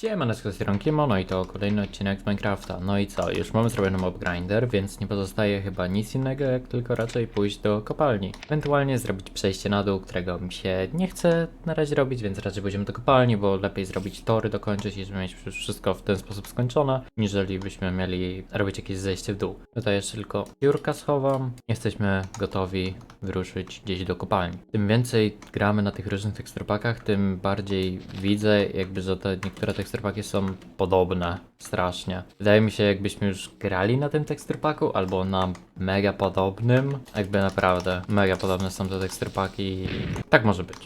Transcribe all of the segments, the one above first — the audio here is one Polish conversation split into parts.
Siemaneczko z Kimo, no i to kolejny odcinek z Minecrafta. No i co, już mamy zrobiony mob grinder, więc nie pozostaje chyba nic innego, jak tylko raczej pójść do kopalni. Ewentualnie zrobić przejście na dół, którego mi się nie chce na razie robić, więc raczej pójdziemy do kopalni, bo lepiej zrobić tory, dokończyć i mieć wszystko w ten sposób skończone, niżeli byśmy mieli robić jakieś zejście w dół. Tutaj jeszcze tylko piórka schowam. Jesteśmy gotowi wyruszyć gdzieś do kopalni. Tym więcej gramy na tych różnych teksturpakach, tym bardziej widzę jakby, że te niektóre teksturpaki są podobne strasznie. Wydaje mi się jakbyśmy już grali na tym teksturpaku albo na mega podobnym. Jakby naprawdę mega podobne są te teksturpaki i tak może być.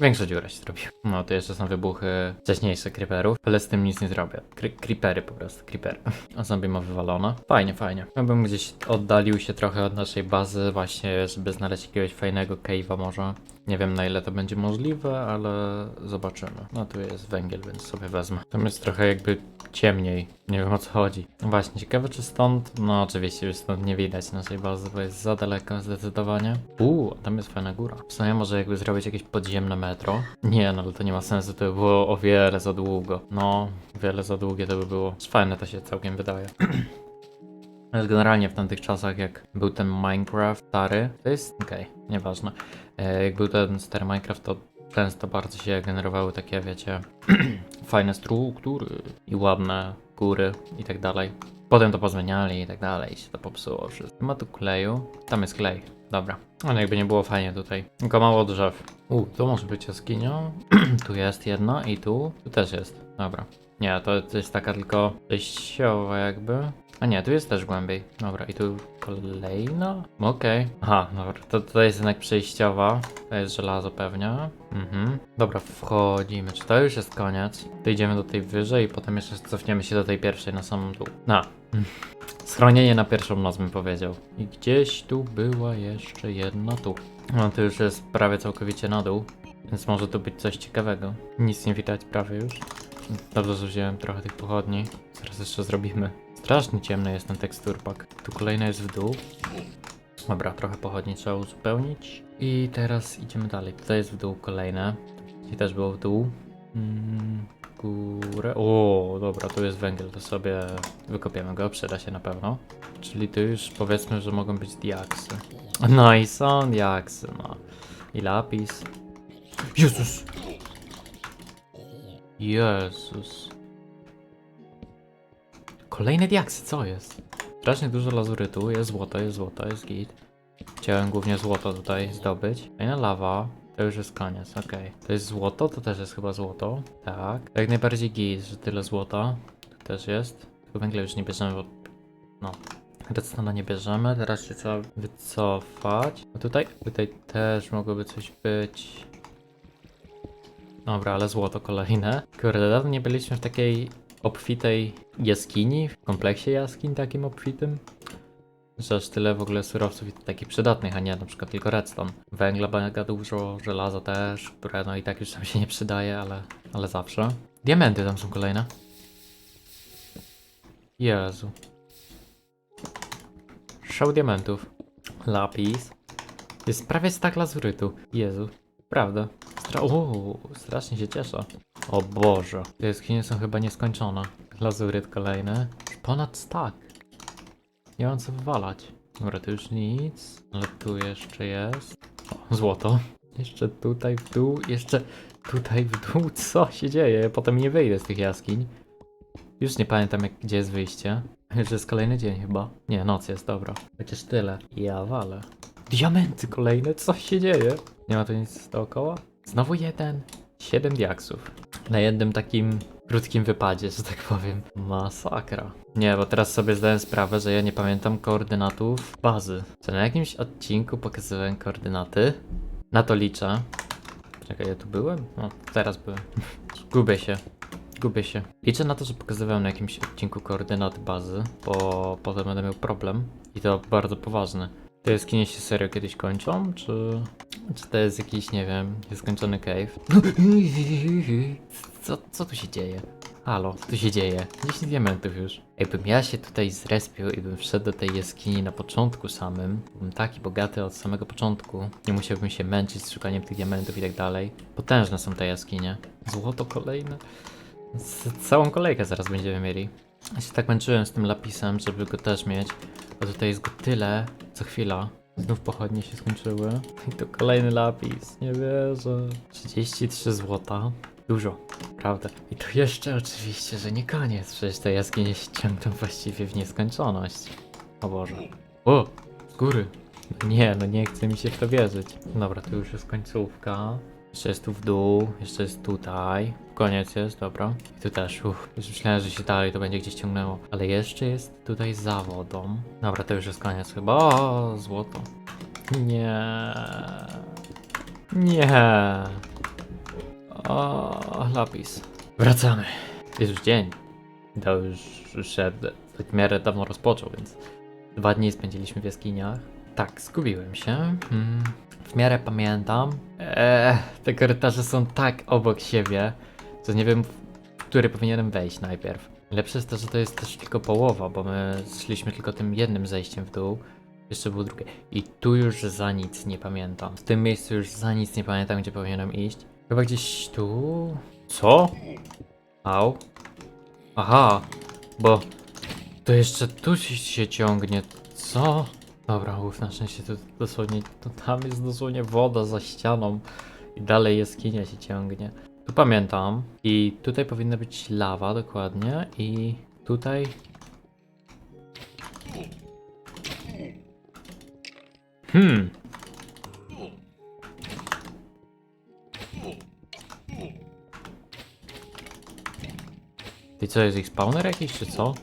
Większa dziura się zrobiła. No to jeszcze są wybuchy wcześniejsze creeperów, ale z tym nic nie zrobię. Kry creepery po prostu, creepery. A zombie ma wywalone. Fajnie, fajnie. Ja bym gdzieś oddalił się trochę od naszej bazy właśnie, żeby znaleźć jakiegoś fajnego cave'a może. Nie wiem na ile to będzie możliwe, ale zobaczymy. No tu jest węgiel, więc sobie wezmę. Tam jest trochę jakby ciemniej. Nie wiem o co chodzi. No Właśnie, ciekawe czy stąd... No oczywiście już stąd nie widać naszej bazy, bo jest za daleko zdecydowanie. Uuu, tam jest fajna góra. W sumie może jakby zrobić jakieś podziemne metro. Nie, no ale to nie ma sensu, to by było o wiele za długo. No, wiele za długie to by było. Fajne to się całkiem wydaje. Ale generalnie w tamtych czasach, jak był ten Minecraft stary, to jest okej, nieważne. E, jak był ten stary Minecraft, to często bardzo się generowały takie, wiecie, fajne struktury i ładne góry i tak dalej. Potem to pozmieniali i tak dalej, i się to popsuło wszystko. Ma tu kleju, tam jest klej, dobra. Ale jakby nie było fajnie tutaj, tylko mało drzew. U, tu może być jaskinia, tu jest jedna i tu, tu też jest, dobra. Nie, to, to jest taka tylko przejściowa jakby. A nie, tu jest też głębiej. Dobra, i tu kolejna? Okej. Aha, dobra, to, to jest jednak przejściowa. To jest żelazo pewnie. Mhm. Dobra, wchodzimy. Czy to już jest koniec? To idziemy do tej wyżej i potem jeszcze cofniemy się do tej pierwszej na samą dół. Na. Schronienie na pierwszą noc bym powiedział. I gdzieś tu była jeszcze jedna tu. No to już jest prawie całkowicie na dół. Więc może tu być coś ciekawego. Nic nie widać prawie już. Dobrze, że wziąłem trochę tych pochodni. Zaraz jeszcze zrobimy. Strasznie ciemny jest ten teksturpak. Tu kolejny jest w dół. Dobra, trochę pochodni trzeba uzupełnić. I teraz idziemy dalej. Tutaj jest w dół kolejne. I też było w dół. Mm, górę. O, dobra, tu jest węgiel, to sobie wykopiemy go, przyda się na pewno. Czyli tu już powiedzmy, że mogą być diaksy. No i są diaksy, no. I lapis. Jezus! Jezus. Kolejne diaksy, co jest? Strasznie dużo lazurytu, jest złoto, jest złoto, jest git. Chciałem głównie złoto tutaj zdobyć. Fajna lawa, to już jest koniec, okej. To jest złoto, to też jest chyba złoto. Tak. Jak najbardziej git, że tyle złota. Tu też jest. Tylko węgla już nie bierzemy, bo... No. Redstone'a nie bierzemy, teraz się trzeba wycofać. A tutaj? Tutaj też mogłoby coś być. Dobra, ale złoto kolejne. Kurde, dawno nie byliśmy w takiej obfitej jaskini, w kompleksie jaskiń takim obfitym. Że aż tyle w ogóle surowców takich przydatnych, a nie na przykład tylko redstone. Węgla mega dużo, żelaza też, które no i tak już tam się nie przydaje, ale, ale zawsze. Diamenty tam są kolejne. Jezu. Szał diamentów. Lapis. Jest prawie stak lazurytu. Jezu. Prawda. Stra Uuu, strasznie się cieszę. O Boże. Te jaskinie są chyba nieskończone. Lazuryt kolejny. Ponad stack. Nie mam co wywalać. Dobra, tu już nic. Ale tu jeszcze jest. O, złoto. Jeszcze tutaj w dół. Jeszcze tutaj w dół. Co się dzieje? Potem nie wyjdę z tych jaskiń. Już nie pamiętam jak, gdzie jest wyjście. Już jest kolejny dzień chyba. Nie, noc jest, dobra. Chociaż tyle. Ja walę. Diamenty kolejne, co się dzieje? Nie ma tu nic dookoła? Znowu jeden. Siedem diaksów. Na jednym takim krótkim wypadzie, że tak powiem. Masakra. Nie, bo teraz sobie zdałem sprawę, że ja nie pamiętam koordynatów bazy. Czy na jakimś odcinku pokazywałem koordynaty? Na to liczę. Czekaj, ja tu byłem? No, teraz byłem. Gubię się. Gubię się. Liczę na to, że pokazywałem na jakimś odcinku koordynat bazy, bo potem będę miał problem. I to bardzo poważny. Te jaskinie się serio kiedyś kończą, czy... Czy to jest jakiś, nie wiem, nieskończony cave? Co, co tu się dzieje? Halo, co tu się dzieje? 10 diamentów już. Jakbym ja się tutaj zrespił i bym wszedł do tej jaskini na początku samym, bym taki bogaty od samego początku, nie musiałbym się męczyć z szukaniem tych diamentów i tak dalej. Potężne są te jaskinie. Złoto kolejne. Z całą kolejkę zaraz będziemy mieli. Ja się tak męczyłem z tym lapisem, żeby go też mieć. Bo tutaj jest go tyle, co chwila. Znów pochodnie się skończyły. I to kolejny lapis, nie wierzę. 33 złota. Dużo, prawda. I to jeszcze oczywiście, że nie koniec. Przecież te jaskinie się ciągną właściwie w nieskończoność. O Boże. O, z góry. Nie, no nie chce mi się w to wierzyć. Dobra, to już jest końcówka. Jeszcze jest tu w dół, jeszcze jest tutaj. Koniec jest, dobra. I tu też, uff. Już myślałem, że się dalej to będzie gdzieś ciągnęło. Ale jeszcze jest tutaj za wodą. Dobra, to już jest koniec chyba. O, złoto. Nie. Nie. O, lapis. Wracamy. Jest już dzień. To już się w miarę dawno rozpoczął, więc dwa dni spędziliśmy w jaskiniach. Tak, zgubiłem się. Hmm. W miarę pamiętam. Eee, te korytarze są tak obok siebie, że nie wiem, w który powinienem wejść najpierw. Lepsze jest to, że to jest też tylko połowa, bo my szliśmy tylko tym jednym zejściem w dół. Jeszcze było drugie. I tu już za nic nie pamiętam. W tym miejscu już za nic nie pamiętam, gdzie powinienem iść. Chyba gdzieś tu. Co? Au. Aha, bo to jeszcze tu się, się ciągnie. Co? Dobra, uf, na szczęście to dosłownie, to tam jest dosłownie woda za ścianą i dalej jaskinia się ciągnie. Tu pamiętam i tutaj powinna być lawa dokładnie i tutaj... Hmm. I co, jest ich spawner jakiś, czy co?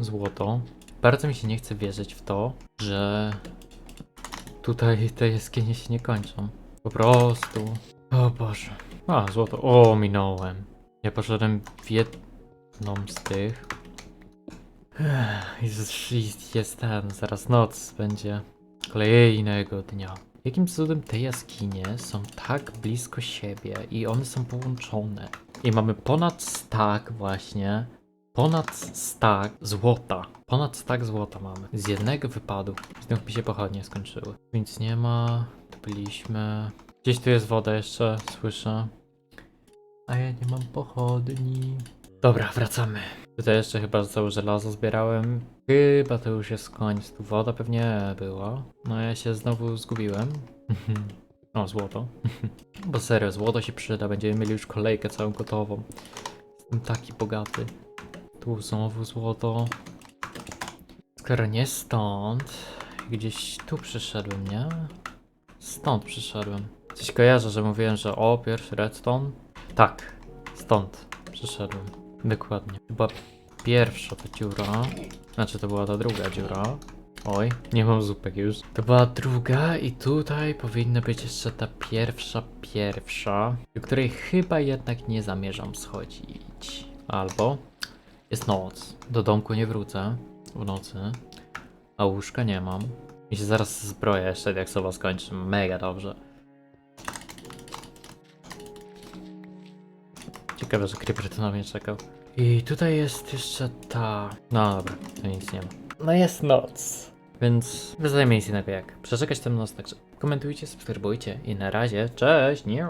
Złoto. Bardzo mi się nie chce wierzyć w to, że tutaj te jaskinie się nie kończą. Po prostu. O Boże. A, złoto. O, minąłem. Ja poszedłem w jedną z tych. Ech, Jest, jest, ten, zaraz noc będzie kolejnego dnia. Jakim cudem te jaskinie są tak blisko siebie i one są połączone? I mamy ponad stack właśnie Ponad stak złota. Ponad stak złota mamy. Z jednego wypadu. Znów mi się pochodnie skończyły. Więc nie ma. Tu byliśmy. Gdzieś tu jest woda jeszcze, słyszę. A ja nie mam pochodni. Dobra, wracamy. Tutaj jeszcze chyba całe żelazo zbierałem. Chyba to już jest koniec. Tu woda pewnie była. No ja się znowu zgubiłem. o, złoto. Bo serio, złoto się przyda. Będziemy mieli już kolejkę całą gotową. Jestem taki bogaty. Tu znowu złoto. Skoro nie stąd, gdzieś tu przyszedłem, nie? Stąd przyszedłem. Coś kojarzę, że mówiłem, że o, pierwszy redstone. Tak, stąd przyszedłem. Dokładnie. Chyba pierwsza ta dziura. Znaczy to była ta druga dziura. Oj, nie mam zupek już. To była druga i tutaj powinna być jeszcze ta pierwsza, pierwsza, do której chyba jednak nie zamierzam schodzić. Albo jest noc. Do domku nie wrócę w nocy. A łóżka nie mam. I się zaraz zbroję jeszcze jak słowa skończy. Mega dobrze. Ciekawe, że Creeper tu na mnie czekał. I tutaj jest jeszcze ta... No dobra, tu nic nie ma. No jest noc. Więc wy zajmijcie innego jak przeczekać tę noc, także komentujcie, subskrybujcie i na razie, cześć, nie